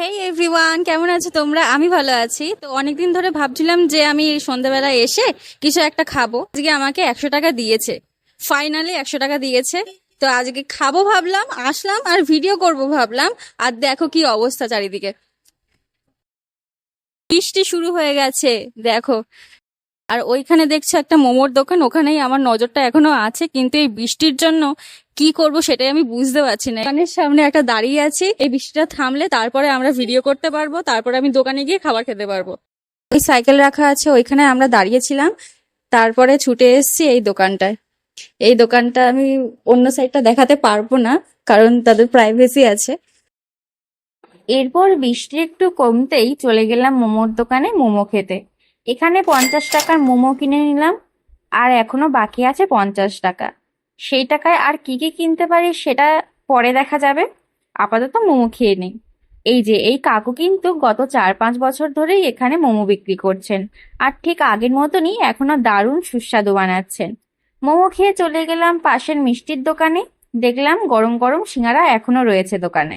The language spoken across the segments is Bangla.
হেই এভরিওয়ান কেমন আছো তোমরা? আমি ভালো আছি। তো অনেকদিন ধরে ভাবছিলাম যে আমি সন্ধ্যাবেলা এসে কিছু একটা খাব। আজকে আমাকে একশো টাকা দিয়েছে। ফাইনালি একশো টাকা দিয়েছে। তো আজকে খাব ভাবলাম, আসলাম আর ভিডিও করব ভাবলাম। আর দেখো কি অবস্থা চারিদিকে। বৃষ্টি শুরু হয়ে গেছে, দেখো। আর ওইখানে দেখছ একটা মোমোর দোকান, ওখানেই আমার নজরটা এখনও আছে, কিন্তু এই বৃষ্টির জন্য কি করব সেটাই আমি বুঝতে পারছি না। দোকানের সামনে একটা দাঁড়িয়ে আছি, এই বৃষ্টিটা থামলে তারপরে আমরা ভিডিও করতে পারব, তারপরে আমি দোকানে গিয়ে খাবার খেতে পারব। ওই সাইকেল রাখা আছে, ওইখানে আমরা দাঁড়িয়েছিলাম, তারপরে ছুটে এসেছি এই দোকানটায়। এই দোকানটা আমি অন্য সাইডটা দেখাতে পারব না, কারণ তাদের প্রাইভেসি আছে। এরপর বৃষ্টি একটু কমতেই চলে গেলাম মোমোর দোকানে মোমো খেতে। এখানে পঞ্চাশ টাকার মোমো কিনে নিলাম, আর এখনও বাকি আছে পঞ্চাশ টাকা। সেই টাকায় আর কি কি কিনতে পারি সেটা পরে দেখা যাবে। আপাতত মোমো খেয়ে নিই। এই যে, এই কাকু কিন্তু গত চার পাঁচ বছর ধরেই এখানে মোমো বিক্রি করছেন, আর ঠিক আগের মতনই এখনও দারুণ সুস্বাদু বানাচ্ছেন। মোমো খেয়ে চলে গেলাম পাশের মিষ্টির দোকানে, দেখলাম গরম গরম সিঙ্গারা এখনও রয়েছে দোকানে।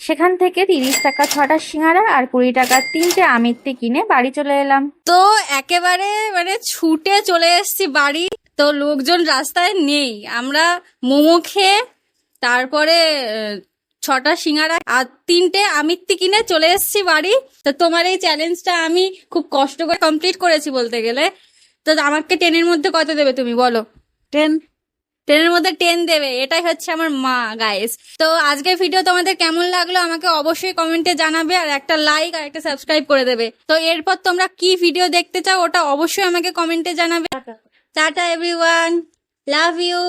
সেখান থেকে তিরিশ টাকা ছটা সিঙ্গারা আর কুড়ি টাকার তিনটে আমিত্তি কিনে বাড়ি চলে এলাম। তো একেবারে মানে ছুটে চলে এসেছি বাড়ি। তো লোকজন রাস্তায় নেই। আমরা মোমো খেয়ে তারপরে ছটা সিঙ্গারা আর তিনটে আমিত্তি কিনে চলে এসেছি বাড়ি। তো তোমার এই চ্যালেঞ্জটা আমি খুব কষ্ট করে কমপ্লিট করেছি বলতে গেলে। তো আমাকে টেনের মধ্যে কত দেবে তুমি বলো? টেন টেনের মধ্যে টেন দেবে এটাই হচ্ছে আমার মা গাইস তো আজকের ভিডিও তোমাদের কেমন লাগল আমাকে অবশ্যই কমেন্টে জানাবে আর একটা লাইক আর একটা সাবস্ক্রাইব করে দেবে। তো এরপর তোমরা কি ভিডিও দেখতে চাও ওটা অবশ্যই আমাকে কমেন্টে জানাবে। টাটা। Everyone love you